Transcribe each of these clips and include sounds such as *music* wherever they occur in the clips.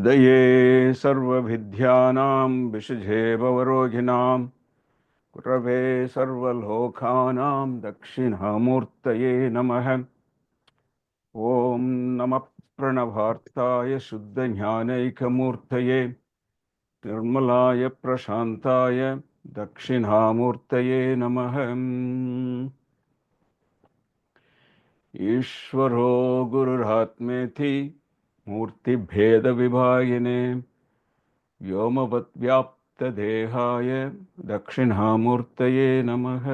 हृदये सर्वविद्यानां विषजे कुरवे सर्वलोकानां दक्षिणामूर्तये नमः। ॐ नमः प्रणवार्ताय शुद्धज्ञानैकमूर्तये, निर्मलाय प्रशान्ताय दक्षिणामूर्तये नमः। ईश्वरो गुरुरात्मेति मूर्तिभेदविभागिने व्योमवद्व्याप्तदेहाय दक्षिणामूर्तये नमः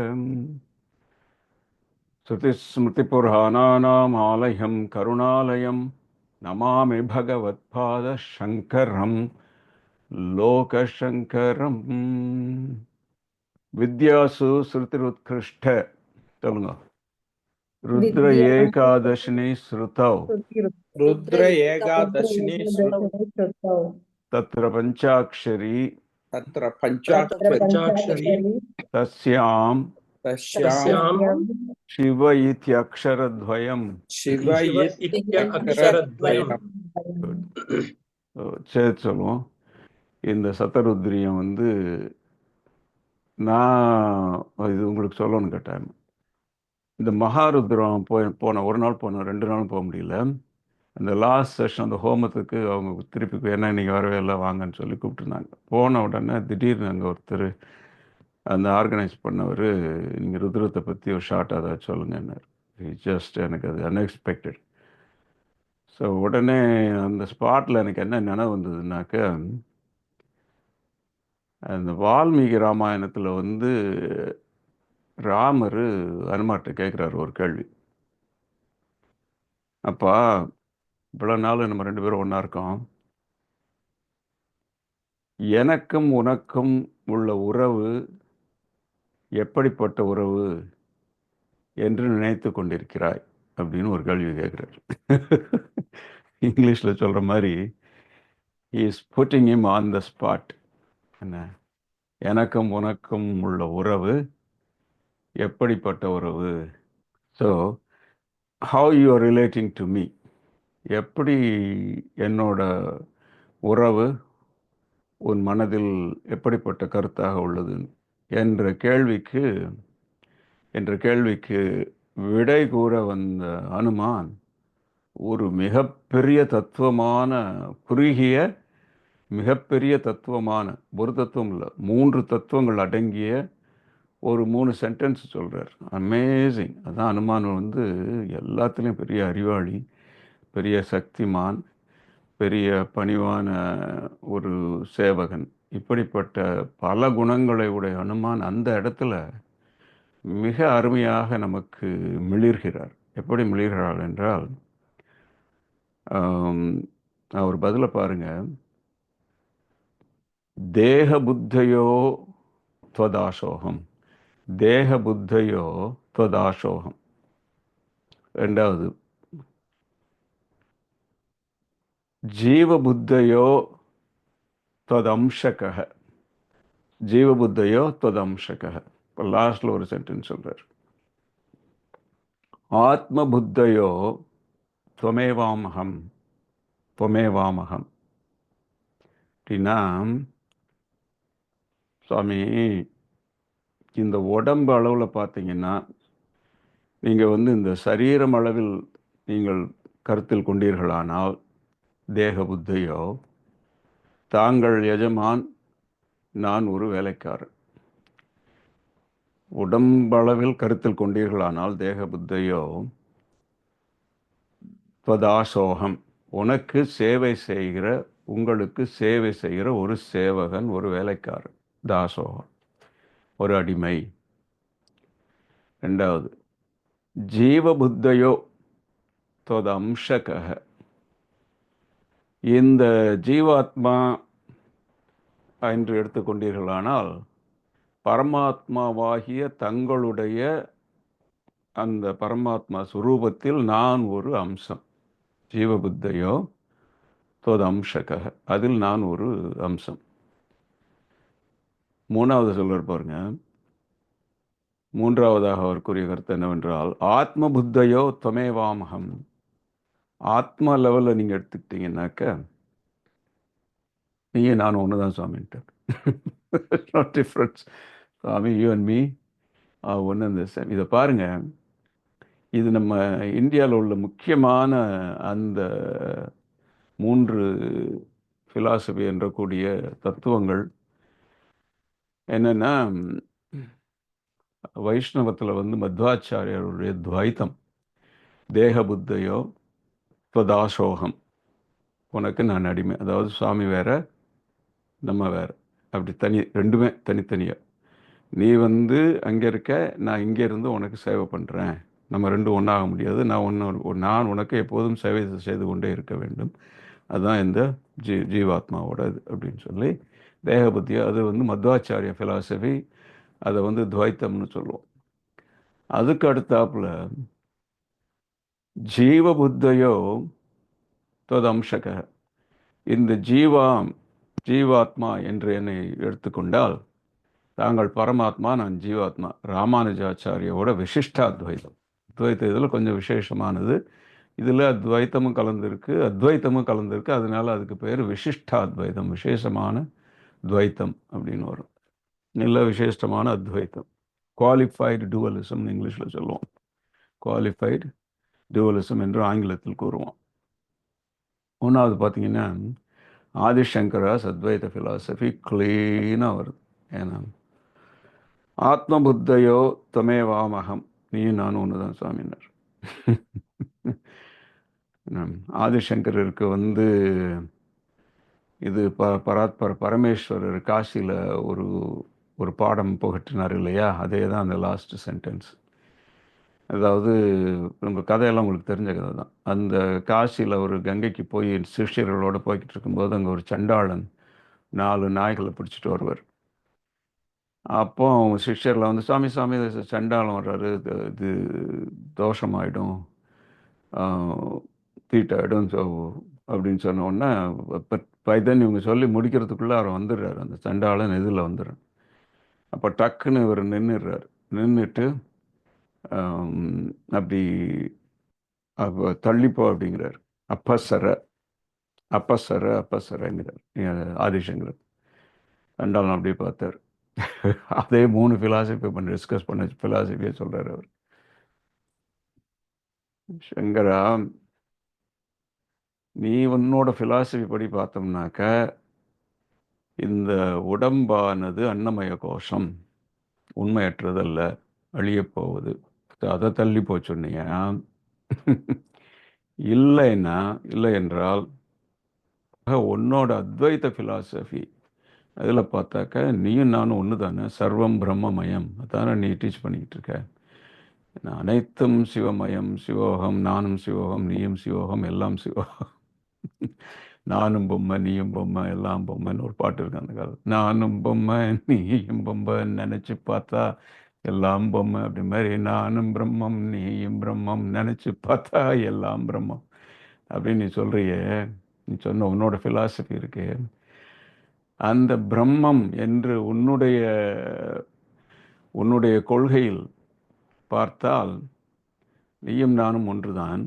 श्रुतिस्मृतिपुराणानामालयं करुणालयं नमामि भगवत्पादशङ्करं लोकशङ्करम् வித்யாசு ஸ்ருதிருத்கிருஷ்ட சொல்லுங்க రుద్ర ఏకాదశిని శృతౌ రుద్ర ఏకాదశిని శృతౌ తత్ర పంచాక్షరి తత్ర పంచాక్షరి తస్యాం తస్యాం శివ ఇతి అక్షరద్వయం శివ ఇతి అక్షరద్వయం சேர்த்துருவோம் இந்த சத்தருத்ரியம் வந்து நான் இது உங்களுக்கு சொல்லணும்னு கேட்டேன் இந்த மகாருத்ரம் போய் போனோம் ஒரு நாள் போனோம் ரெண்டு நாளும் போக முடியல. அந்த லாஸ்ட் செஷன் அந்த ஹோமத்துக்கு அவங்க திருப்பி ஏன்னா இன்றைக்கி வரவே இல்லை வாங்கன்னு சொல்லி கூப்பிட்டுருந்தாங்க. போன உடனே திடீர்னு அங்கே ஒருத்தர் அந்த ஆர்கனைஸ் பண்ணவர் நீங்கள் ருத்ரத்தை பற்றி ஒரு ஷார்ட் ஏதாவது சொல்லுங்கன்னார். ஜஸ்ட் எனக்கு அது அன்எக்ஸ்பெக்டட் ஸோ உடனே அந்த ஸ்பாட்டில் எனக்கு என்ன நினைவு வந்ததுனாக்க அந்த வால்மீகி ராமாயணத்தில் வந்து ராமர் அனுமார்கிட்ட கேட்குறாரு ஒரு கேள்வி. அப்பா இவ்வளோ நாள் நம்ம ரெண்டு பேரும் ஒன்றா இருக்கோம். எனக்கும் உனக்கும் உள்ள உறவு எப்படிப்பட்ட உறவு என்று நினைத்து கொண்டிருக்கிறாய் அப்படின்னு ஒரு கேள்வி கேட்குறாரு இங்கிலீஷில் சொல்கிற மாதிரி is putting him on the spot என்ன? எனக்கும் உனக்கும் உள்ள உறவு எப்படிப்பட்ட உறவு? So how you are relating to me எப்படி என்னோட உறவு உன் மனதில் எப்படிப்பட்ட கருத்தாக உள்ளது? என்ற கேள்விக்கு என்ற கேள்விக்கு விடை கூற வந்த அனுமான் ஒரு மிகப்பெரிய தத்துவமான குறுகிய மிகப்பெரிய தத்துவமான ஒரு தத்துவம் இல்லை மூன்று தத்துவங்கள் அடங்கிய ஒரு மூணு சென்டென்ஸ் சொல்கிறார் அமேசிங் அதான் அனுமான் வந்து எல்லாத்துலேயும் பெரிய அறிவாளி பெரிய சக்திமான் பெரிய பணிவான ஒரு சேவகன். இப்படிப்பட்ட பல குணங்களை உடைய அனுமான் அந்த இடத்துல மிக அருமையாக நமக்கு மிளிர்கிறார். எப்படி மிளிர்கிறார் என்றால் அவர் பதிலை பாருங்கள் தேக புத்தையோ துவதாசோகம். தேக புத்தையோ துவதாசோகம். ரெண்டாவது ஜீவபுத்தையோ துவதம்சக ஜீவபுத்தையோ துவதம்சக இப்போ லாஸ்டில் ஒரு சென்டென்ஸ் சொல்கிறார் ஆத்மபுத்தையோ துவமேவாமகம் துவமேவாமகம். அப்படின்னா சுவாமி இந்த உடம்பு அளவில் பார்த்தீங்கன்னா நீங்கள் வந்து இந்த சரீரம் அளவில் நீங்கள் கருத்தில் கொண்டீர்களானால் தேக புத்தையோ தாங்கள் எஜமான் நான் ஒரு வேலைக்காரன். உடம்பளவில் கருத்தில் கொண்டீர்களானால் தேக புத்தையோ பதாசோகம் உனக்கு சேவை செய்கிற உங்களுக்கு சேவை செய்கிற ஒரு சேவகன் ஒரு வேலைக்காரன் தாசோகம். ஒரு அடிமை. ரெண்டாவது ஜீவபுத்தையோ தொத அம்சக இந்த ஜீவாத்மா என்று எடுத்துக்கொண்டீர்களானால் பரமாத்மாவாகிய தங்களுடைய அந்த பரமாத்மா சுரூபத்தில் நான் ஒரு அம்சம். ஜீவபுத்தையோ தோத அம்சக அதில் நான் ஒரு அம்சம். மூணாவது சொல்கிறார் பாருங்க. மூன்றாவதாக அவர் கூறிய கருத்து என்னவென்றால் ஆத்ம புத்தையோ துவமேவாமகம் ஆத்மா லெவலில் நீங்கள் எடுத்துக்கிட்டீங்கன்னாக்க நீங்கள் நான் ஒன்று தான் சுவாமின்ட்டார் not difference Swami you and me ஒன்று இந்த சேம் இதை பாருங்கள் இது நம்ம இந்தியாவில் உள்ள முக்கியமான அந்த மூன்று ஃபிலாசபி என்றக்கூடிய தத்துவங்கள். என்னென்னா வைஷ்ணவத்தில் வந்து மத்வாச்சாரியருடைய துவைத்தம். தேக புத்தையோ துவதாசோகம். உனக்கு நான் அடிமை. அதாவது சுவாமி வேற நம்ம வேற. அப்படி தனி ரெண்டுமே தனித்தனியாக நீ வந்து அங்கே இருக்க நான் இங்கே இருந்து உனக்கு சேவை பண்ணுறேன் நம்ம ரெண்டும் ஒன்றாக முடியாது. நான் ஒன்று நான் உனக்கு எப்போதும் சேவை செய்து கொண்டே இருக்க வேண்டும். அதுதான் இந்த ஜீ ஜீவாத்மாவோட இது அப்படின்னு சொல்லி தேகபத்தியா அது வந்து மத்வாச்சாரிய ஃபிலாசபி அதை வந்து துவைத்தம்னு சொல்லுவோம். அதுக்கு அடுத்தாப்புல ஜீவபுத்தையோ தொதம்சக இந்த ஜீவாம் ஜீவாத்மா என்று என்னை எடுத்துக்கொண்டால் தாங்கள் பரமாத்மா நான் ஜீவாத்மா. ராமானுஜாச்சாரியோட விசிஷ்டாத்வைதம் அத்வைத்த இதில் கொஞ்சம் விசேஷமானது. இதில் அத்வைத்தமும் கலந்துருக்கு அத்வைத்தமும் கலந்துருக்கு அதனால அதுக்கு பேர் விசிஷ்டாத்வைதம் விசேஷமான துவைத்தம் அப்படின்னு வரும். நல்ல விசேஷமான அத்வைத்தம். குவாலிஃபைடு டுவலிசம்னு இங்கிலீஷில் சொல்லுவோம். குவாலிஃபைடு டுவலிசம் என்று ஆங்கிலத்தில் கூறுவோம். ஒன்றாவது பார்த்தீங்கன்னா ஆதிசங்கராஸ் அத்வைத ஃபிலாசபி க்ளீனாக வருது. ஏன்னா ஆத்மபுத்தையோ தமேவாமகம். நீயும் நானும் ஒன்று தான் சுவாமினார் *laughs* ஆதிசங்கருக்கு வந்து இது ப பராத்பர பரமேஸ்வரர் காசியில் ஒரு ஒரு பாடம் புகட்டினார் இல்லையா? அதே தான் அந்த லாஸ்ட் சென்டென்ஸ் அதாவது உங்கள் கதையெல்லாம் உங்களுக்கு தெரிஞ்ச கதை தான். அந்த காசியில் ஒரு கங்கைக்கு போய் சிஷியர்களோடு போய்கிட்டு இருக்கும்போது அங்கே ஒரு சண்டாளன் நாலு நாய்களை பிடிச்சிட்டு வருவார். அப்போ அவங்க சிஷ்யரில் வந்து சாமி சாமி சண்டாளம் வர்றாரு இது தோஷமாயிடும் தீட்டாயிடும் ஸோ அப்படின்னு சொன்னோடனே பைதன் இவங்க சொல்லி முடிக்கிறதுக்குள்ளே அவர் வந்துடுறாரு. அந்த சண்டாளன் இதில் வந்துடுறார் அப்போ டக்குன்னு இவர் நின்றுடுறாரு நின்றுட்டு அப்படி அப்போ தள்ளிப்போ அப்படிங்கிறார். அப்பசர அப்பசர அப்பசரங்கிறார் ஆதிசங்கர் சண்டாளன் அப்படியே பார்த்தார். அதே மூணு ஃபிலாசபி பண்ணி டிஸ்கஸ் பண்ண ஃபிலாசபியே சொல்கிறார் அவர். சங்கரா நீ உன்னோட ஃபிலாசபி படி பார்த்தோம்னாக்க இந்த உடம்பானது அன்னமய கோஷம். உண்மையற்றதல்ல அழியப்போகுது அதை தள்ளி போச்சுன்னியா இல்லைன்னா இல்லை என்றால் உன்னோட அத்வைத ஃபிலாசபி அதில் பார்த்தாக்க நீயும் நானும் ஒன்று தானே சர்வம் பிரம்மமயம். அதானே நீ டீச் பண்ணிக்கிட்டு இருக்க அனைத்தும் சிவமயம். சிவோகம் நானும் சிவோகம் நீயும் சிவோகம் எல்லாம் சிவோகம். நானும் பொம்மை நீயும் பொம்மை எல்லாம் பொம்மைன்னு ஒரு பாட்டு இருக்கு அந்த காலத்தில். நானும் பொம்மை நீயும் பொம்மை நினச்சி பார்த்தா எல்லாம் பொம்மை அப்படி மாதிரி நானும் பிரம்மம் நீயும் பிரம்மம் நினச்சி பார்த்தா எல்லாம் பிரம்மம் அப்படின்னு நீ சொல்கிறியே நீ சொன்ன உன்னோட ஃபிலாசபி இருக்கு. அந்த பிரம்மம் என்று உன்னுடைய உன்னுடைய கொள்கையில் பார்த்தால் நீயும் நானும் ஒன்றுதான்.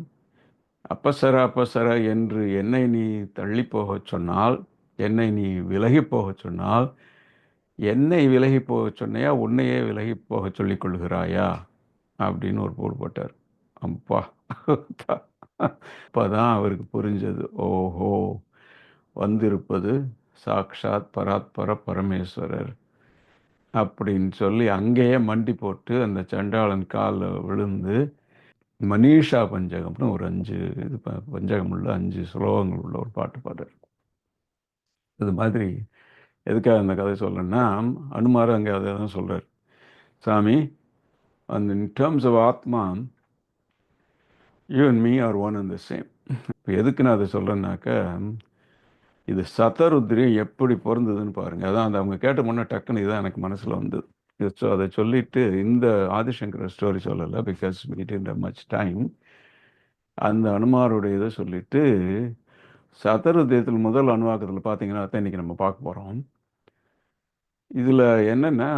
அப்பசர அப்பசர என்று என்னை நீ தள்ளி போகச் சொன்னால் என்னை நீ விலகி போகச் சொன்னால் என்னை விலகி போகச் சொன்னையா உன்னையே விலகி போக சொல்லிக் கொள்கிறாயா அப்படின்னு ஒரு போடு போட்டார். அப்பா அப்போதான் அவருக்கு புரிஞ்சது. ஓஹோ. வந்திருப்பது சாக்ஷாத் பராத்பர பரமேஸ்வரர் அப்படின்னு சொல்லி அங்கேயே மண்டி போட்டு அந்த சண்டாளன் காலில் விழுந்து மனிஷா பஞ்சகம்னு ஒரு அஞ்சு இது பஞ்சகம் உள்ள அஞ்சு ஸ்லோகங்கள் உள்ள ஒரு பாட்டு பாடுறார் அது மாதிரி எதுக்காக அந்த கதை சொல்கிறேன்னா அனுமார் அங்கே அதை தான் சொல்கிறார் சாமி அந்த in terms of atma you and me are one and the same இப்போ எதுக்கு நான் அதை சொல்கிறேன்னாக்க இது சதருத்ரி எப்படி பிறந்ததுன்னு பாருங்கள் அதான் அந்த அவங்க கேட்ட முன்னே டக்குன்னு இதான் எனக்கு மனசில் வந்தது. ஸோ அதை சொல்லிட்டு இந்த ஆதிசங்கர ஸ்டோரி சொல்லலை because meet in much time அந்த அனுமாருடைய இதை சொல்லிட்டு சதருத்தியத்தில் முதல் அணுவாக்கத்தில் பார்த்தீங்கன்னா தான் இன்றைக்கி நம்ம பார்க்க போகிறோம் இதில் என்னென்னா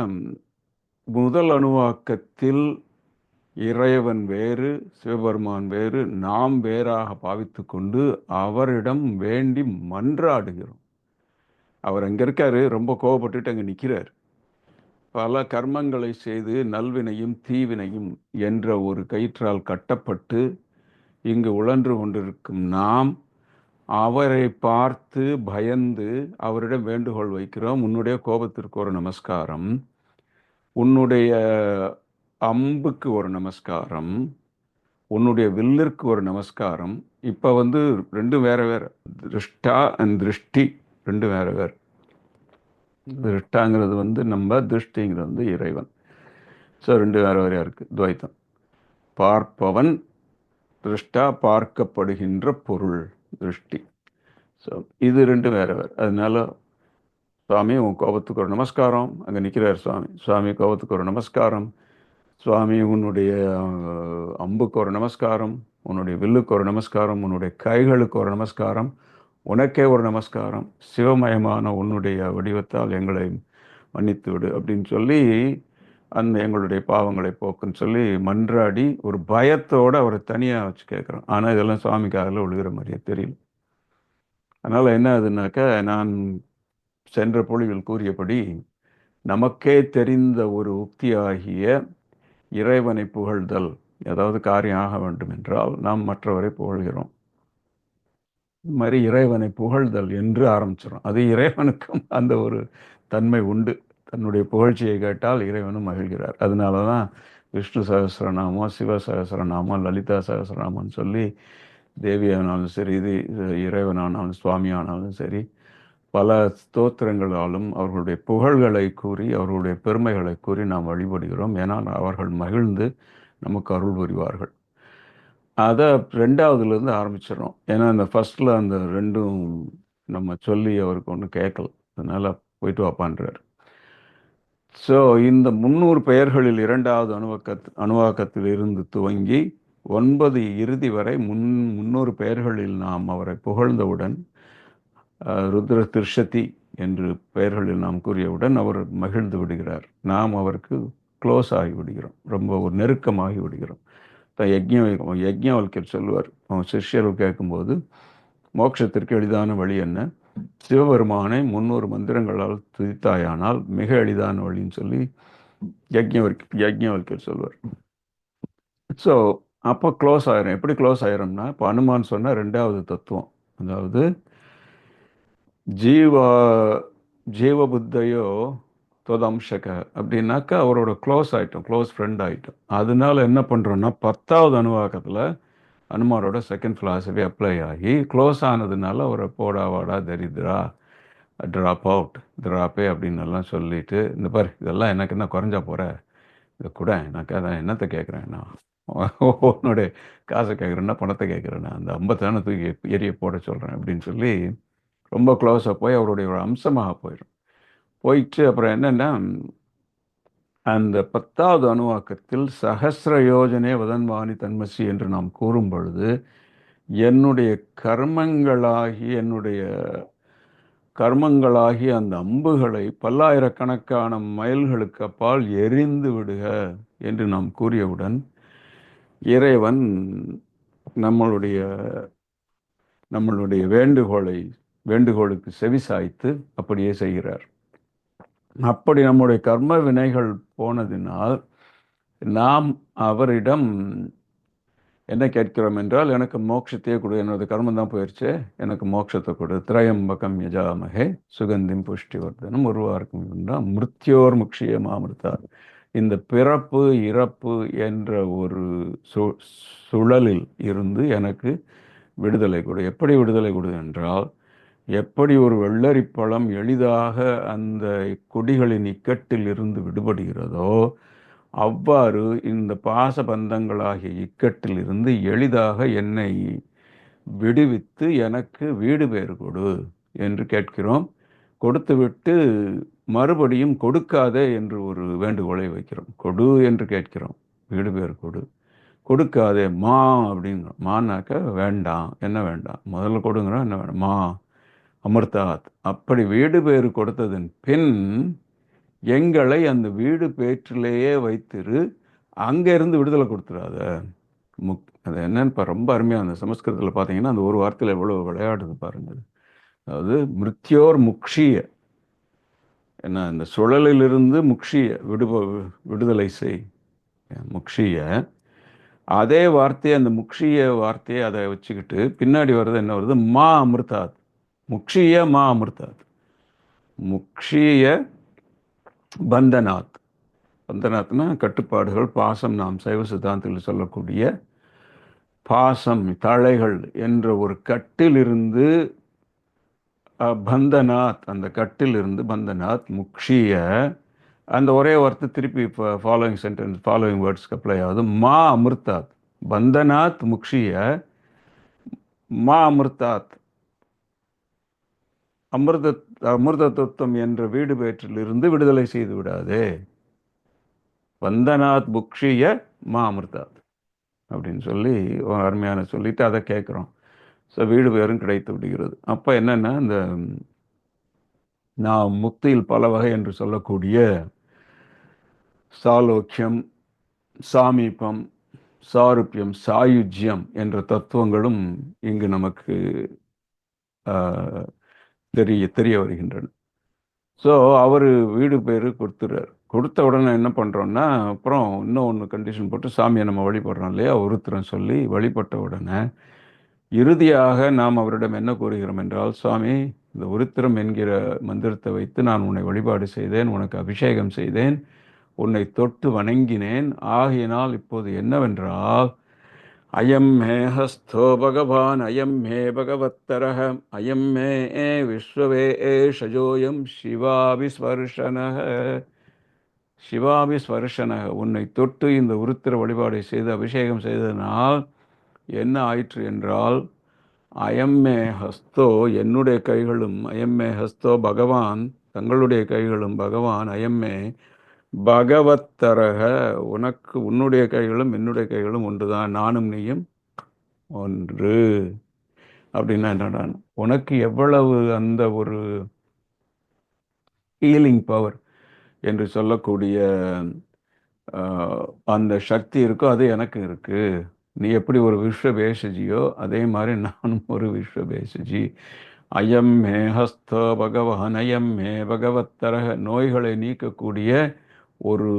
முதல் அணுவாக்கத்தில் இறைவன் வேறு சிவபெருமான் வேறு நாம் வேறாக பாவித்து கொண்டு அவரிடம் வேண்டி மன்றாடுகிறோம். அவர் அங்கே இருக்கார் ரொம்ப கோவப்பட்டுட்டு அங்கே நிற்கிறார் பல கர்மங்களை செய்து நல்வினையும் தீவினையும் என்ற ஒரு கயிற்றால் கட்டப்பட்டு இங்கு உழன்று கொண்டிருக்கும் நாம் அவரை பார்த்து பயந்து அவரிடம் வேண்டுகோள் வைக்கிறோம். உன்னுடைய கோபத்திற்கு ஒரு நமஸ்காரம். உன்னுடைய அம்புக்கு ஒரு நமஸ்காரம். உன்னுடைய வில்லிற்கு ஒரு நமஸ்காரம். இப்போ வந்து ரெண்டும் வேற வேற. திருஷ்டா அண்ட் திருஷ்டி ரெண்டும் வேற வேறு. திருஷ்டாங்கிறது வந்து நம்ம திருஷ்டிங்கிறது வந்து இறைவன். ஸோ ரெண்டு வேறு வேறையாக இருக்குது துவைத்தம். பார்ப்பவன் திருஷ்டா பார்க்கப்படுகின்ற பொருள் திருஷ்டி. ஸோ இது ரெண்டும் வேறு வேறு. அதனால சுவாமி உன் கோபத்துக்கு ஒரு நமஸ்காரம். அங்கே நிற்கிறார் சுவாமி. சுவாமி கோபத்துக்கு ஒரு நமஸ்காரம். சுவாமி உன்னுடைய அம்புக்கு ஒரு நமஸ்காரம். உன்னுடைய வில்லுக்கு ஒரு நமஸ்காரம். உன்னுடைய கைகளுக்கு ஒரு நமஸ்காரம். உனக்கே ஒரு நமஸ்காரம். சிவமயமான உன்னுடைய வடிவத்தால் எங்களை மன்னித்து விடு அப்படின்னு சொல்லி அந்த எங்களுடைய பாவங்களை போக்குன்னு சொல்லி மன்றாடி ஒரு பயத்தோடு அவரை தனியாக வச்சு கேட்குறோம். ஆனால் இதெல்லாம் சுவாமி காதில் விழுகிற மாதிரியே தெரியல. அதனால் என்ன ஆகுதுனாக்கா நான் சென்ற பொழிவில் கூறியபடி நமக்கே தெரிந்த ஒரு உக்தியாகிய இறைவனை புகழ்தல் ஏதாவது காரியம் ஆக வேண்டும் என்றால் நாம் மற்றவரை புகழ்கிறோம். இது மாதிரி இறைவனை புகழ்தல் என்று ஆரம்பிச்சிடும் அது இறைவனுக்கும் *laughs* அந்த ஒரு தன்மை உண்டு. தன்னுடைய புகழ்ச்சியை கேட்டால் இறைவனும் மகிழ்கிறார். அதனால தான் விஷ்ணு சகசரநாமம் சிவ சகசரநாமம் லலிதா சகசரநாமம்னு சொல்லி தேவியானாலும் சரி இது இறைவனானாலும் இறைவனானாலும் சுவாமியானாலும் சரி பல ஸ்தோத்திரங்களாலும் அவர்களுடைய புகழ்களை கூறி அவர்களுடைய பெருமைகளை கூறி நாம் வழிபடுகிறோம். ஏன்னால் அவர்கள் மகிழ்ந்து நமக்கு அருள் புரிவார்கள். அதை ரெண்டாவதுலேருந்து ஆரம்பிச்சிடறோம். ஏன்னா அந்த ஃபஸ்ட்டில் அந்த ரெண்டும் நம்ம சொல்லி அவருக்கு ஒன்றும் கேட்கல அதனால் போயிட்டு வாப்பான்றார். ஸோ இந்த முந்நூறு பெயர்களில் இரண்டாவது அணுவக்கத் அணுவாக்கத்தில் இருந்து துவங்கி ஒன்பது இறுதி வரை முன் முன்னூறு பெயர்களில் நாம் அவரை புகழ்ந்தவுடன் ருத்ர திருஷதி என்று பெயர்களில் நாம் கூறியவுடன் அவர் மகிழ்ந்து விடுகிறார். நாம் அவருக்கு க்ளோஸ் ஆகி விடுகிறோம். ரொம்ப ஒரு நெருக்கமாகி விடுகிறோம். இப்போ யஜ்ஞ யஜ்ஞவல்கர் சொல்லுவார். அவன் சிஷ்யர்கள் கேட்கும்போது மோட்சத்திற்கு எளிதான வழி என்ன? சிவபெருமானை முன்னூறு மந்திரங்களால் துதித்தாயானால் மிக எளிதான வழின்னு சொல்லி யஜ்ஞவல்க யஜ்ஞவல்கர் சொல்லுவார். ஸோ அப்போ க்ளோஸ் ஆயிரும். எப்படி க்ளோஸ் ஆயிரும்னா இப்போ அனுமான் சொன்ன ரெண்டாவது தத்துவம். அதாவது ஜீவ ஜீவபுத்தையோ தொதம்சக அப்படின்னாக்கா அவரோட க்ளோஸ் ஆகிட்டோம் க்ளோஸ் ஃப்ரெண்ட் ஆகிட்டோம் அதனால என்ன பண்ணுறோன்னா பத்தாவது அணுவாக்கத்தில் அனுமாரோட செகண்ட் ஃபிலாசபி அப்ளை ஆகி க்ளோஸ் ஆனதுனால அவரை போடா வாடா தரித்ரா ட்ராப் அவுட் ட்ராப்பே அப்படின்னு எல்லாம் சொல்லிட்டு இந்த பாரு இதெல்லாம் எனக்கு என்ன குறைஞ்சா போகிற இதை கூட எனக்கு அதான் என்னத்தை கேட்குறேன் நான் உன்னுடைய காசை கேட்குறேன்னா பணத்தை கேட்குறேன்னா அந்த ஐம்பத்தான தூக்கி எரிய போட சொல்கிறேன் அப்படின்னு சொல்லி ரொம்ப க்ளோஸாக போய் அவருடைய ஒரு அம்சமாக போயிடும். போயிட்டு அப்புறம் என்னென்னா அந்த பத்தாவது அணுவாக்கத்தில் சஹஸ்ர யோஜனே வதன்வாணி தன்மசி என்று நாம் கூறும் பொழுது என்னுடைய கர்மங்களாகி என்னுடைய கர்மங்களாகி அந்த அம்புகளை பல்லாயிரக்கணக்கான மைல்களுக்கு அப்பால் எரிந்து விடுக என்று நாம் கூறியவுடன் இறைவன் நம்மளுடைய நம்மளுடைய வேண்டுகோளை வேண்டுகோளுக்கு செவிசாய்த்து அப்படியே செய்கிறார். அப்படி நம்முடைய கர்ம வினைகள் போனதினால் நாம் அவரிடம் என்ன கேட்கிறோம் என்றால் எனக்கு மோட்சத்தையே கொடு என்னோட கர்மம் தான் போயிடுச்சு எனக்கு மோட்சத்தை கொடு. திரையம்பகம் யஜாமகே சுகந்திம் புஷ்டிவர்தனம் உருவாருக்கும் என்றால் மிருத்தியோர் முக்ஷிய மாமிருத்தார் இந்த பிறப்பு இறப்பு என்ற ஒரு சு சுழலில் இருந்து எனக்கு விடுதலை கொடு. எப்படி விடுதலை கொடு என்றால் எப்படி ஒரு வெள்ளரிப்பழம் எளிதாக அந்த கொடிகளின் இக்கட்டில் இருந்து விடுபடுகிறதோ அவ்வாறு இந்த பாச பந்தங்களாகிய இக்கட்டில் இருந்து எளிதாக என்னை விடுவித்து எனக்கு வீடு பேறு கொடு என்று கேட்கிறோம். கொடுத்துவிட்டு மறுபடியும் கொடுக்காதே என்று ஒரு வேண்டுகோளை வைக்கிறோம். கொடு என்று கேட்கிறோம். வீடு பேர் கொடு. கொடுக்காதே மா அப்படிங்கிறோம். மானாக்க வேண்டாம். என்ன வேண்டாம்? முதல்ல கொடுங்கிறோம். என்ன வேண்டாம்? மா. அமிர்தாத் அப்படி வீடு பேறு கொடுத்ததன் பின் எங்களை அந்த வீடு பேற்றிலேயே வைத்திரு அங்கேருந்து விடுதலை கொடுத்துடாத முக் அது என்னன்னு இப்போ ரொம்ப அருமையாக அந்த சமஸ்கிருதத்தில் பார்த்தீங்கன்னா அந்த ஒரு வார்த்தையில் எவ்வளோ விளையாடுது பாருங்க அதாவது மிருத்தியோர் முக்ஷிய. என்ன இந்த சுழலிலிருந்து முக்ஷிய விடுப விடுதலை செய். முக்ஷிய. அதே வார்த்தையை அந்த முக்ஷிய வார்த்தையை அதை வச்சுக்கிட்டு பின்னாடி வர்றது என்ன வருது? மா அமிர்தாத். முக்ஷிய மா அமிர்தாத் முக்ஷிய பந்தநாத். பந்தநாத்னா கட்டுப்பாடுகள் பாசம் நாம் சைவ சித்தாந்தத்தில் சொல்லக்கூடிய பாசம் தழைகள் என்ற ஒரு கட்டிலிருந்து பந்தநாத் அந்த கட்டிலிருந்து பந்தநாத் முக்ஷிய அந்த ஒரே வார்த்தை திருப்பி இப்போ ஃபாலோவிங் சென்டென்ஸ் ஃபாலோவிங் வேர்ட்ஸ்க்கு அப்ளை ஆகுது. மா அமிர்தாத் பந்தநாத் முக்ஷிய மா அமிர்தாத் அமிர்த அமிர்த தத்துவம் என்ற வீடு பேற்றிலிருந்து விடுதலை செய்து விடாதே. வந்தநாத் புக்ஷிய மா அமிர்தாத் அப்படின்னு சொல்லி ஒரு அருமையான சொல்லிட்டு அதை கேட்குறோம். ஸோ வீடு பேரும் கிடைத்து விடுகிறது. அப்போ என்னென்னா இந்த நான் முக்தியில் பல வகை என்று சொல்லக்கூடிய சாலோக்கியம் சாமீபம் சாருப்பியம் சாயுஜ்யம் என்ற தத்துவங்களும் இங்கு நமக்கு தெரிய தெரிய வருகின்றன. ஸோ அவர் வீடு பேர் கொடுத்துறார் கொடுத்த உடனே என்ன பண்ணுறோன்னா அப்புறம் இன்னும் ஒன்று கண்டிஷன் போட்டு சாமியை நம்ம வழிபடுறோம் இல்லையா? ஒருத்தரம் சொல்லி வழிபட்ட உடனே இறுதியாக நாம் அவரிடம் என்ன கூறுகிறோம் என்றால் சுவாமி இந்த உருத்திரம் என்கிற மந்திரத்தை வைத்து நான் உன்னை வழிபாடு செய்தேன் உனக்கு அபிஷேகம் செய்தேன் உன்னை தொட்டு வணங்கினேன். ஆகையினால் இப்போது என்னவென்றால் அயம் மே ஹஸ்தோ பகவான் அயம் மே பகவத்தரக அயம் மே ஏ விஸ்வவே ஷஜோயம் சிவாபிஸ்வர்ஷனக சிவாபிஸ்வர்ஷனக உன்னை தொட்டு இந்த உருத்திர வழிபாடை செய்து அபிஷேகம் செய்ததனால் என்ன ஆயிற்று என்றால் அயம்மே ஹஸ்தோ என்னுடைய கைகளும் அயம்மே ஹஸ்தோ பகவான் தங்களுடைய கைகளும் பகவான் அயம்மே பகவத்தரக உனக்கு உன்னுடைய கைகளும் என்னுடைய கைகளும் ஒன்றுதான் நானும் நீயும் ஒன்று. அப்படின்னா என்னடா உனக்கு எவ்வளவு அந்த ஒரு ஹீலிங் பவர் என்று சொல்லக்கூடிய அந்த சக்தி இருக்கோ அது எனக்கு இருக்குது நீ எப்படி ஒரு விஸ்வ பேஷஜியோ அதே மாதிரி நானும் ஒரு விஸ்வ பேஷஜி அயம் மே ஹஸ்தோ பகவான் அயம் மே பகவத்தரக நோய்களை நீக்கக்கூடிய ஒரு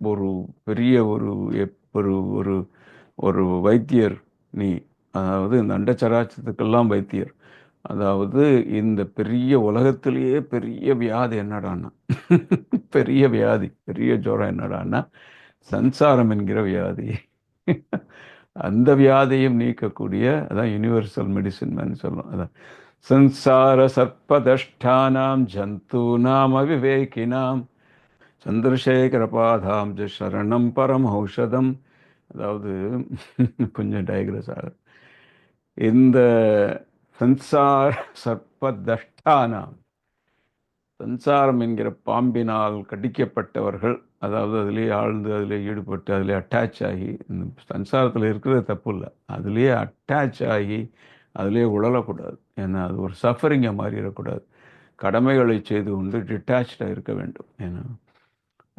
ஒரு பெரிய ஒரு எப்- ஒரு ஒரு ஒரு வைத்தியர் நீ அதாவது இந்த அண்டச்சராட்சத்துக்கெல்லாம் வைத்தியர். அதாவது இந்த பெரிய உலகத்திலேயே பெரிய வியாதி என்னடான்னா *laughs* பெரிய வியாதி பெரிய ஜோரம் என்னடான்னா சன்சாரம் என்கிற வியாதி. அந்த வியாதியும் நீக்கக்கூடிய அதான் யூனிவர்சல் மெடிசின் சொல்லும் அதான். சன்சார சர்ப்பதஷ்டானாம் ஜந்தூனாம் அவிவேகினாம் சந்திரசேகரபாதாம் ஜ சரணம் பரம் ஔஷதம் அதாவது கொஞ்சம் டயக்ரஸ் ஆகுது. இந்த சன்சார சர்ப்பதஷ்டானாம். சன்சாரம் என்கிற பாம்பினால் கடிக்கப்பட்டவர்கள் அதாவது அதிலே ஆழ்ந்து அதிலே ஈடுபட்டு அதிலே அட்டாச் ஆகி இந்த சன்சாரத்தில் இருக்கிறது தப்பு இல்லை. அதுலேயே அட்டாச் ஆகி அதிலே உழலக்கூடாது. ஏன்னா அது ஒரு சஃபரிங்கை மாறிடக்கூடாது. கடமைகளை செய்து கொண்டு டிட்டாச்சாக இருக்க வேண்டும். ஏன்னா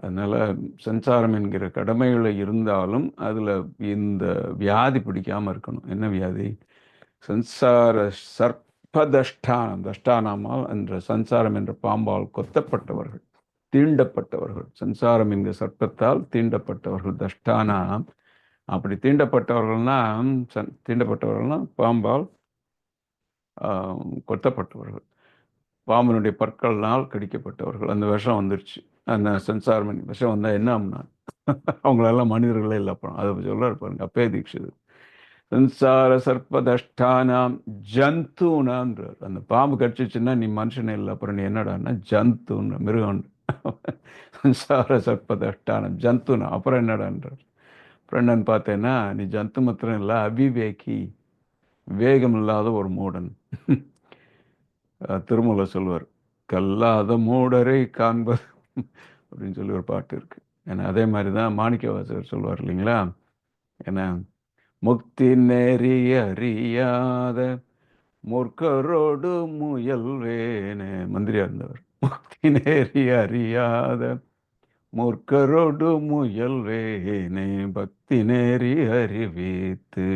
அதனால் சன்சாரம் என்கிற கடமைகளை இருந்தாலும் அதில் இந்த வியாதி பிடிக்காமல் இருக்கணும். என்ன வியாதி? சன்சார சர்ப்பதஷ்டானம். தஷ்டானாமால் என்ற சன்சாரம் என்ற பாம்பால் கொத்தப்பட்டவர்கள் தீண்டப்பட்டவர்கள். சன்சாரம் என்கிற சர்ப்பத்தால் தீண்டப்பட்டவர்கள். தஷ்டானாம். அப்படி தீண்டப்பட்டவர்கள்னா சன் தீண்டப்பட்டவர்கள்னா பாம்பால் கொத்தப்பட்டவர்கள். பாம்பனுடைய பற்கள்னால் கடிக்கப்பட்டவர்கள். அந்த விஷம் வந்துருச்சு. அந்த சன்சாரம் மணி விஷம் வந்தால் என்ன ஆகும்னா அவங்களெல்லாம் மனிதர்களே இல்லை அப்புறம் அதை சொல்ல பாருங்க அப்பே தீட்சிது சன்சார சர்ப்பதஷ்டானாம் ஜந்துனான்றார் அந்த பாம்பு கடிச்சிச்சுன்னா நீ மனுஷனே இல்லை அப்புறம் நீ என்னடான்னா ஜந்துன்னு மிருகம்னு சன்சார சர்ப்பதஷ்டானம் ஜந்துனா அப்புறம் என்னடான்றார். அப்புறம் என்னன்னு பார்த்தேன்னா நீ ஜந்து மாத்திரம் இல்லை அவிவேகி வேகம் இல்லாத ஒரு மூடன். திருமலை சொல்வார் கல்லாத மூடரை காண்பது அப்படின்னு சொல்லி ஒரு பாட்டு இருக்கு. ஏன்னா அதே மாதிரி தான் மாணிக்கவாசகர் சொல்லுவார் இல்லைங்களா? ஏன்னா முக்தி நெறி அறியாத முற்கரோடு முயல் வேணே மந்திரியாக இருந்தவர். முக்தி நெறி அறியாத மூர்க்கரோடு முயல்வேனே பக்தி நெறி அறிவித்து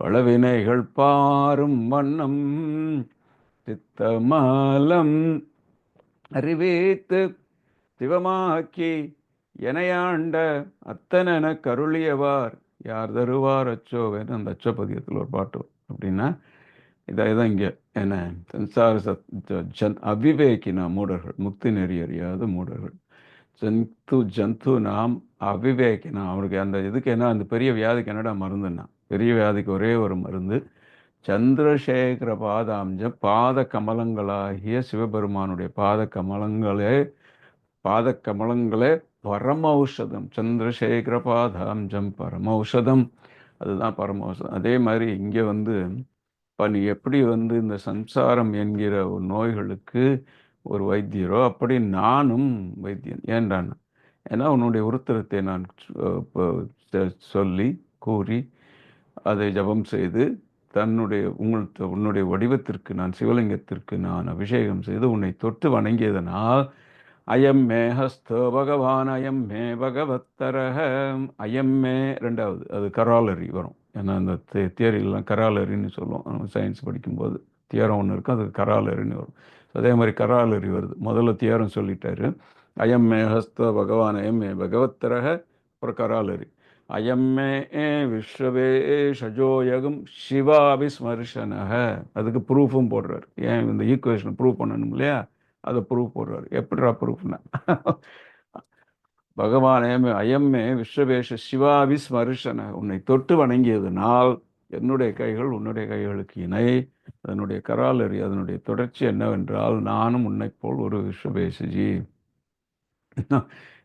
பழவினைகள் பாரும் வண்ணம் சித்தமாலம் அறிவித்து சிவமாக்கி எனையாண்ட அத்தனென கருளியவார். யார் தருவார் அச்சோவேன்னு அந்த அச்சோபதியத்தில் ஒரு பாட்டு அப்படின்னா இதான் இங்கே. என்ன? சம்சார சத் ஜன் அவிவேகினா மூடர்கள். முக்தி நெறி அறியாத மூடர்கள். ஜந்து ஜந்து நாம் அவிவேகினா. அவனுக்கு அந்த இதுக்கு என்ன அந்த பெரிய வியாதிக்கு என்னடா மருந்துன்னா? பெரிய வியாதிக்கு ஒரே ஒரு மருந்து. சந்திரசேகர பாதாம்ஜ பாத கமலங்களாகிய சிவபெருமானுடைய பாத கமலங்களே பாத கமலங்களே பரமௌஷதம். சந்திரசேகர பாதாம்ஜம் பரமௌஷதம். அதுதான் பரமௌஷதம். அதே மாதிரி இங்கே வந்து இப்போ நீ எப்படி வந்து இந்த சம்சாரம் என்கிற ஒரு நோய்களுக்கு ஒரு வைத்தியரோ அப்படி நானும் வைத்தியன். ஏன்டான் ஏன்னா உன்னுடைய உருத்திரத்தை நான் சொல்லி கூறி அதை ஜபம் செய்து தன்னுடைய உங்கள் உன்னுடைய வடிவத்திற்கு நான் சிவலிங்கத்திற்கு நான் அபிஷேகம் செய்து உன்னை தொட்டு வணங்கியதனால் அயம் மே ஹஸ்தோ பகவான் அயம் மே பகவத்தரக அயம் மே ரெண்டாவது அது கராலரி வரும். ஏன்னா அந்த தியரிலாம் கராலரின்னு சொல்லுவோம். சயின்ஸ் படிக்கும்போது தியரம் ஒன்று இருக்கும் அது கராலரின்னு வரும். அதே மாதிரி கராலரி வருது. முதல்ல தியரம் சொல்லிட்டாரு. அயம் மே ஹஸ்த பகவான் அயம் மே பகவத்தரக அப்புறம் கராலரி. அயம் மே விஸ்வவே ஷஜோயகம் சிவாபிஸ்மர்ஷனக அதுக்கு ப்ரூஃபும் போடுறார். ஏன் இந்த ஈக்குவேஷன் ப்ரூவ் பண்ணணும் இல்லையா? அதை ப்ரூவ் போடுறாரு. எப்படிடா ப்ரூஃப்னா பகவானே அயம்மே விஸ்வவேஷ சிவாவிஸ்மருஷன உன்னை தொட்டு வணங்கியதனால் என்னுடைய கைகள் உன்னுடைய கைகளுக்கு இணை. அதனுடைய கராலறி அதனுடைய தொடர்ச்சி என்னவென்றால் நானும் உன்னை போல் ஒரு விஸ்வவேஷஜி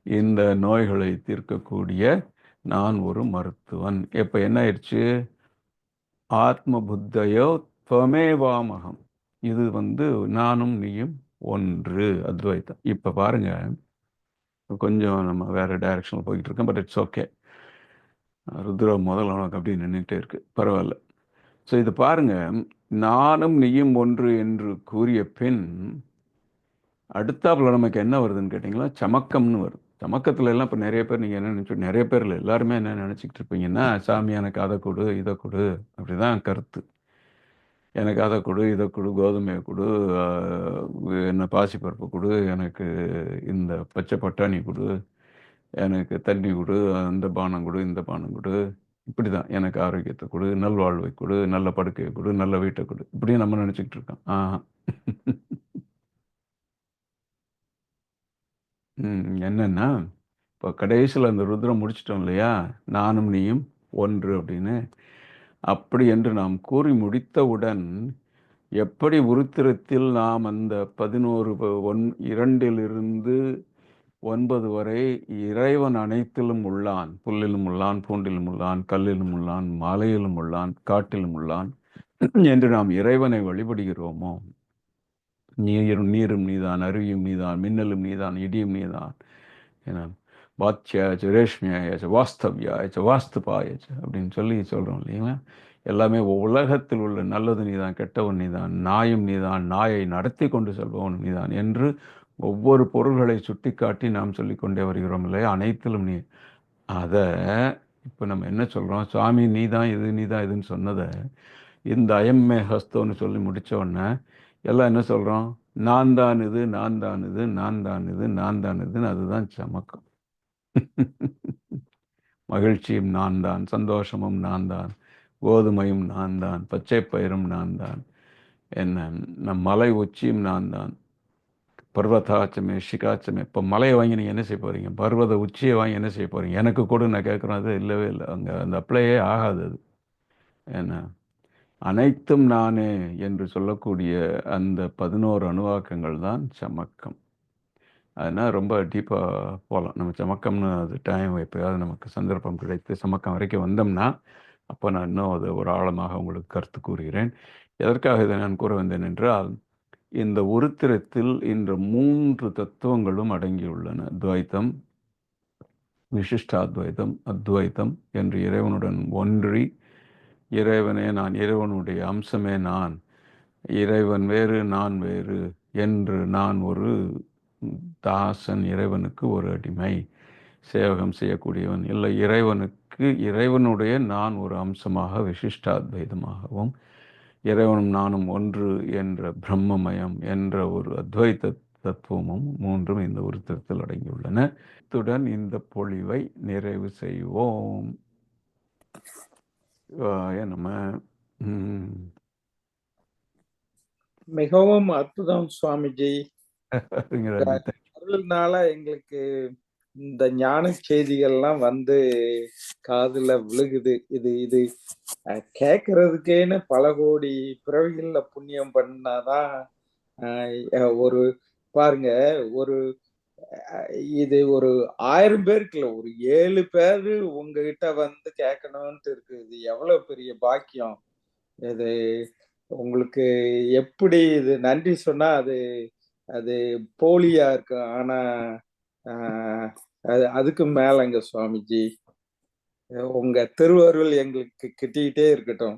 இந்த நோய்களை தீர்க்கக்கூடிய நான் ஒரு மருத்துவன். இப்போ என்ன ஆயிடுச்சு? ஆத்ம புத்தையோ துவமேவாமகம். இது வந்து நானும் நீயும் ஒன்று. அத்வைத்தம். இப்போ பாருங்க. கொஞ்சம் நம்ம வேறு டைரக்ஷனில் போய்கிட்டு இருக்கோம் பட் இட்ஸ் ஓகே ருத்ரா முதல்ல உனக்கு அப்படி நின்றுட்டே இருக்கு. பரவாயில்ல. ஸோ இது பாருங்க. நானும் நீயும் ஒன்று என்று கூறிய பின் அடுத்தாப்புல நமக்கு என்ன வருதுன்னு கேட்டிங்களா? சமக்கம்னு வருது. தமக்கத்தில் எல்லாம் இப்போ நிறைய பேர் நீங்கள் என்ன நினச்சி நிறைய பேர் இல்லை எல்லாருமே என்ன நினச்சிக்கிட்டு இருப்பீங்கன்னா சாமி எனக்கு அதை கொடு இதை கொடு. அப்படிதான் கருத்து. எனக்கு அதை கொடு இதை கொடு கோதுமையை கொடு என்ன பாசிப்பருப்பு கொடு எனக்கு இந்த பச்சை பட்டாணி கொடு எனக்கு தண்ணி கொடு அந்த பானம் கொடு இந்த பானம் கொடு. இப்படி தான் எனக்கு ஆரோக்கியத்தை கொடு நல்வாழ்வை கொடு நல்ல படுக்கையை கொடு நல்ல வீட்டை கொடு. இப்படியும் நம்ம நினச்சிக்கிட்டு இருக்கோம். ஆஹா. ம், என்னன்னா இப்போ கடைசியில் அந்த ருத்ரம் முடிச்சிட்டோம் இல்லையா? நானும் நீயும் ஒன்று அப்படின்னு. அப்படி என்று நாம் கூறி முடித்தவுடன் எப்படி உருத்திரத்தில் நாம் அந்த பதினோரு ப- ஒன் இரண்டிலிருந்து ஒன்பது வரை இறைவன் அனைத்திலும் உள்ளான். புல்லிலும் உள்ளான் பூண்டிலும் உள்ளான் கல்லிலும் உள்ளான் மலையிலும் உள்ளான் காட்டிலும் உள்ளான் என்று நாம் இறைவனை வழிபடுகிறோமோ? நீரும் நீரும் நீதான் அருவியும் நீதான் மின்னலும் நீதான் இடியும் நீதான். என பாத்யாச்சு ரேஷ்மியாயாச்சு வாஸ்தவ்யாச்சு வாஸ்துபாயாச்சு அப்படின்னு சொல்லி சொல்கிறோம் இல்லைங்களா? எல்லாமே உலகத்தில் உள்ள நல்லது நீதான் கெட்டவன் நீதான் நாயும் நீதான் நாயை நடத்தி கொண்டு செல்பவன் நீதான் என்று ஒவ்வொரு பொருள்களை சுட்டிக்காட்டி நாம் சொல்லிக்கொண்டே வருகிறோம் இல்லையா? அனைத்திலும் நீ. அதை இப்போ நம்ம என்ன சொல்கிறோம் சுவாமி நீ தான் இது நீ தான் இதுன்னு சொன்னதை இந்த அயம்மே ஹஸ்தோன்னு சொல்லி முடிச்ச உடனே எல்லாம் என்ன சொல்கிறோம் நான் தான் இது நான் தான் இது நான் தான் இது நான் தான் இதுன்னு அதுதான் சமக்கம். மகிழ்ச்சியும் நான் தான் சந்தோஷமும் நான் தான் கோதுமையும் நான் தான் பச்சை பயிரும் நான் தான் என்ன நம் மலை உச்சியும் நான் தான் பர்வதாச்சமே ஷிகாச்சமே. இப்போ மலையை வாங்கி நீங்கள் என்ன செய்ய போகிறீங்க பர்வத உச்சியை வாங்கி என்ன செய்ய போகிறீங்க எனக்கு கூட நான் கேட்குறேன் அது இல்லவே இல்லை. அங்கே அந்த அப்ளையே ஆகாது அது. என்ன? அனைத்தும் நானே என்று சொல்லக்கூடிய அந்த பதினோரு அணுவாக்கங்கள் தான் சமக்கம். அதனால் ரொம்ப டீப்பாக போகலாம் நம்ம சமக்கம்னு அது டைம் எப்போயாவது நமக்கு சந்தர்ப்பம் கிடைத்து சமக்கம் வரைக்கும் வந்தோம்னா அப்போ நான் இன்னும் அது ஒரு ஆழமாக உங்களுக்கு கருத்து கூறுகிறேன். எதற்காக இதை நான் கூற வந்தேன் என்றால் இந்த உருத்திரத்தில் இந்த மூன்று தத்துவங்களும் அடங்கியுள்ளன. துவைத்தம் விசிஷ்டாத்வைத்தம் அத்வைத்தம் என்று இறைவனுடன் ஒன்றி இறைவனே நான் இறைவனுடைய அம்சமே நான். இறைவன் வேறு நான் வேறு என்று நான் ஒரு தாசன் இறைவனுக்கு ஒரு அடிமை. சேவகம் செய்யக்கூடியவன் இல்லை. இறைவனுக்கு இறைவனுடைய நான் ஒரு அம்சமாக விசிஷ்டாத்வைதமாகவும் இறைவனும் நானும் ஒன்று என்ற பிரம்மமயம் என்ற ஒரு அத்வைத தத்துவமும் மூன்றும் இந்த உருத்திரத்தில் அடங்கியுள்ளன. இத்துடன் இந்த பொழிவை நிறைவு செய்வோம். சிவாய நம ம். மிகவும் அற்புதம் சுவாமிஜி. *laughs* அருள்னால எங்களுக்கு இந்த ஞான செய்திகள்லாம் வந்து காதுல விழுகுது இது இது அஹ், கேட்கறதுக்கேன்னு பல கோடி பிறவிகள்ல புண்ணியம் பண்ணாதான் ஒரு பாருங்க ஒரு இது ஒரு ஆயிரம் பேருக்குல ஒரு ஏழு பேரு உங்ககிட்ட வந்து கேட்கணும்ட்டு இருக்கு. இது எவ்வளவு பெரிய பாக்கியம். இது உங்களுக்கு எப்படி இது நன்றி சொன்னா அது அது போலியா இருக்கும் ஆனா அது அதுக்கு மேலங்க சுவாமிஜி. உங்க திருவருள் எங்களுக்கு கிட்டிக்கிட்டே இருக்கட்டும்.